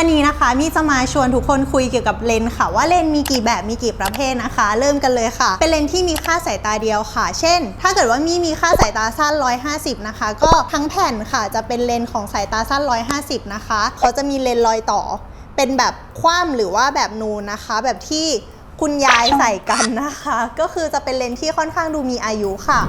วันนี้นะคะมีจะมาชวนทุกคนคุยเกี่ยวกับเลนส์ค่ะ ว่าเลนส์มีกี่แบบมีกี่ประเภทนะคะ เริ่มกันเลยค่ะ เป็นเลนส์ที่มีค่าสายตาเดียวค่ะ เช่น ถ้าเกิดว่ามีมีค่าสายตาสั้น 150 นะคะ ก็ทั้งแผ่นค่ะจะเป็นเลนส์ของสายตาสั้น 150 นะคะเขาจะมีเลนส์รอยต่อ เป็นแบบคว่ำหรือว่าแบบนูนนะคะ แบบที่คุณยายใส่กันนะคะ ก็คือจะเป็นเลนส์ที่ค่อนข้างดูมีอายุค่ะ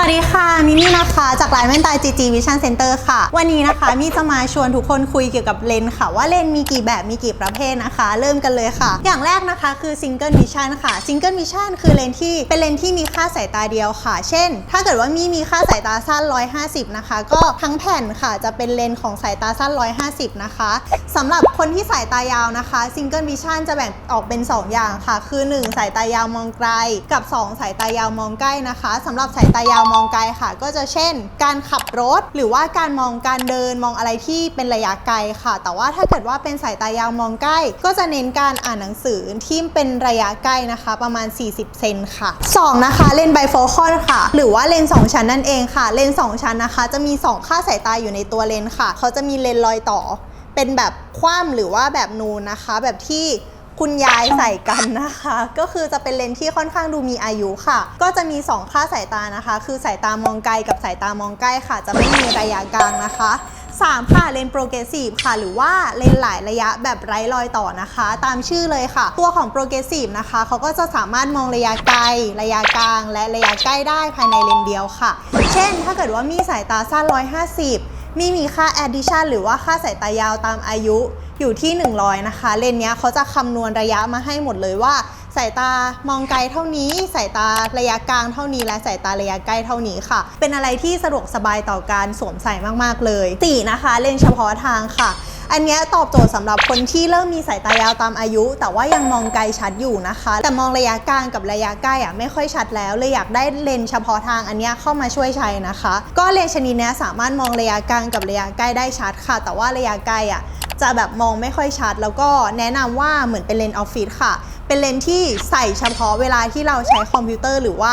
วัสดีค่ะ มิมี่นะคะ จากร้านแว่นตา GG Vision Center ค่ะ วันนี้นะคะมี่จะมาชวนทุกคนคุยเกี่ยวกับเลนส์ค่ะ ว่าเลนส์มีกี่แบบมีกี่ประเภทนะคะ เริ่มกันเลยค่ะ อย่างแรกนะคะคือ Single Vision ค่ะ Single Vision คือเลนส์ที่เป็นเลนส์ที่มีค่าสายตาเดียวค่ะ เช่น ถ้าเกิดว่ามีมีค่าสายตาสั้น 150 นะคะ ก็ทั้งแผ่นค่ะจะเป็นเลนส์ของสายตาสั้น 150 นะคะสำหรับคนที่สายตายาวนะคะ Single Vision จะแบ่งออกเป็น 2 อย่างค่ะ คือ 1 สายตายาวมองไกล กับ 2 สายตายาวมองใกล้นะคะสำหรับสายตายาวมองไกลค่ะ ก็จะเช่น การขับรถ หรือว่าการมองการเดินมองอะไรที่เป็นระยะไกลค่ะ แต่ว่าถ้าเกิดว่าเป็นสายตายาวมองใกล้ ก็จะเน้นการอ่านหนังสือที่เป็นระยะใกล้นะคะ ประมาณ 40 เซนค่ะ 2 นะคะ เลนส์ไบโฟคอนค่ะ หรือว่าเลนส์2ชั้นนั่นเองค่ะ เลนส์2ชั้นนะคะ จะมี 2 ค่าสายตาอยู่ในตัวเลนส์ค่ะ เขาจะมีเลนส์รอยต่อ เป็นแบบคว่ำหรือว่าแบบนูนนะคะ แบบที่ คุณยายใส่กันนะคะ ก็คือจะเป็นเลนส์ที่ค่อนข้างดูมีอายุค่ะ ก็จะมี 2 ค่าสายตานะคะ คือสายตามองไกลกับสายตามองใกล้ค่ะ จะไม่มีระยะกลางนะคะ3ค่ะเลนโปรเกรสซีฟค่ะ หรือว่าเลนหลายระยะแบบไร้รอยต่อนะคะ ตามชื่อเลยค่ะ ตัวของโปรเกรสซีฟนะคะเขาก็จะสามารถมองระยะไกล ระยะกลาง และระยะใกล้ได้ภายในเลนเดียวค่ะ เช่น ถ้าเกิดว่ามีสายตาสั้น150 มีมีค่า addition หรือว่าค่าสายตายาวตามอายุอยู่ที่ 100 นะคะ เลนเนี้ยเขาจะคำนวณระยะมาให้หมดเลยว่า สายตามองไกลเท่านี้ สายตาระยะกลางเท่านี้ และสายตาระยะใกล้เท่านี้ค่ะ เป็นอะไรที่สะดวกสบายต่อการสวมใส่มากๆเลยสี่นะคะ เลนเฉพาะทางค่ะ อันเนี้ยตอบโจทย์สำหรับคนที่เริ่มมีสายตายาวตามอายุ แต่ว่ายังมองไกลชัดอยู่นะคะ แต่มองระยะกลางกับระยะใกล้อะไม่ค่อยชัดแล้วเลยอยากได้เลนส์เฉพาะทางอันเนี้ยเข้ามาช่วยใช้นะคะ ก็เลนส์ชนิดนี้สามารถมองระยะกลางกับระยะใกล้ได้ชัดค่ะ แต่ว่าระยะไกลอะจะแบบมองไม่ค่อยชัด แล้วก็แนะนำว่าเหมือนเป็นเลนส์ออฟฟิศค่ะ เป็นเลนส์ที่ใส่เฉพาะเวลาที่เราใช้คอมพิวเตอร์หรือว่า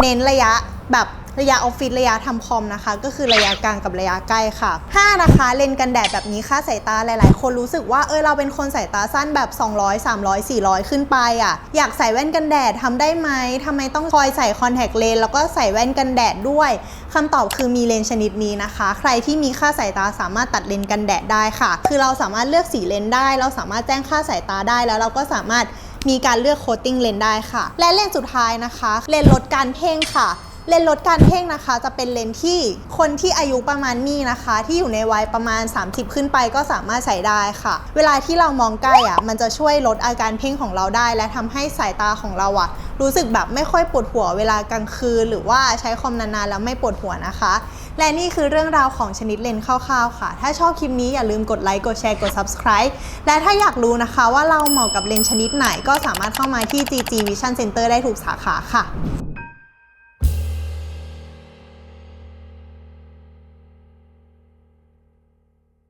เน้นระยะแบบ ระยะออฟฟิศระยะทำคอมนะคะ ก็คือระยะกลางกับระยะใกล้ค่ะ 5 นะคะ เลนกันแดดแบบนี้ค่าสายตาหลาย ๆ คนรู้สึกว่าเออเราเป็นคนสายตาสั้นแบบ 200 300 400 ขึ้นไปอะอยากใส่แว่นกันแดดทำได้ไหมทำไมต้องคอยใส่คอนแทคเลนแล้วก็ใส่แว่นกันแดดด้วยคำตอบคือมีเลนชนิดนี้นะคะ ใครที่มีค่าสายตาสามารถตัดเลนกันแดดได้ค่ะ คือเราสามารถเลือกสีเลนได้ เราสามารถแจ้งค่าสายตาได้แล้วเราก็สามารถมีการเลือกโคตติ้งเลนได้ค่ะ และเลนสุดท้ายนะคะ เลนลดการเพ่งค่ะ เลนส์ลดการเพ่งนะคะ จะเป็นเลนส์ที่คนที่อายุประมาณนี้นะคะ ที่อยู่ในวัยประมาณ 30 ขึ้นไปก็สามารถใส่ได้ค่ะ เวลาที่เรามองใกล้อะมันจะช่วยลดอาการเพ่งของเราได้ และทำให้สายตาของเราอะรู้สึกแบบไม่ค่อยปวดหัวเวลากลางคืน หรือว่าใช้คอมนานๆแล้วไม่ปวดหัวนะคะ และนี่คือเรื่องราวของชนิดเลนส์คร่าวๆค่ะ ถ้าชอบคลิปนี้อย่าลืมกดไลค์กดแชร์กด subscribe และถ้าอยากรู้นะคะว่าเราเหมาะกับเลนส์ชนิดไหนก็สามารถเข้ามาที่ GG Vision Center ได้ทุกสาขาค่ะ